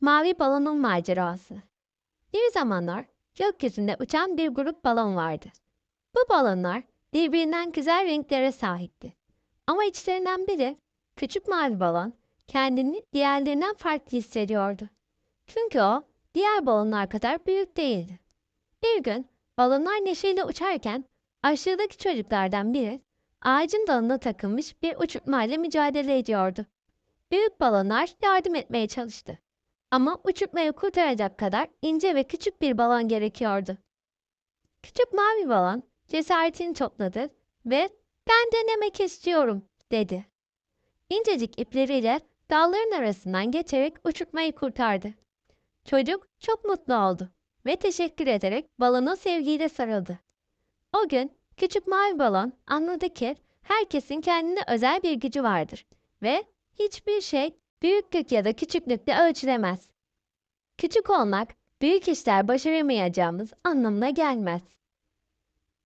Mavi balonun macerası. Bir zamanlar gökyüzünde uçan bir grup balon vardı. Bu balonlar birbirinden güzel renklere sahipti. Ama içlerinden biri, küçük mavi balon, kendini diğerlerinden farklı hissediyordu. Çünkü o, diğer balonlar kadar büyük değildi. Bir gün balonlar neşeyle uçarken aşağıdaki çocuklardan biri ağacın dalına takılmış bir uçurtmayla mücadele ediyordu. Büyük balonlar yardım etmeye çalıştı. Ama uçurtmayı kurtaracak kadar ince ve küçük bir balon gerekiyordu. Küçük mavi balon cesaretini topladı ve ben denemek istiyorum dedi. İncecik ipleriyle dalların arasından geçerek uçurtmayı kurtardı. Çocuk çok mutlu oldu ve teşekkür ederek balona sevgiyle sarıldı. O gün küçük mavi balon anladı ki herkesin kendine özel bir gücü vardır ve hiçbir şey büyüklük ya da küçüklükle ölçülemez. Küçük olmak, büyük işler başaramayacağımız anlamına gelmez.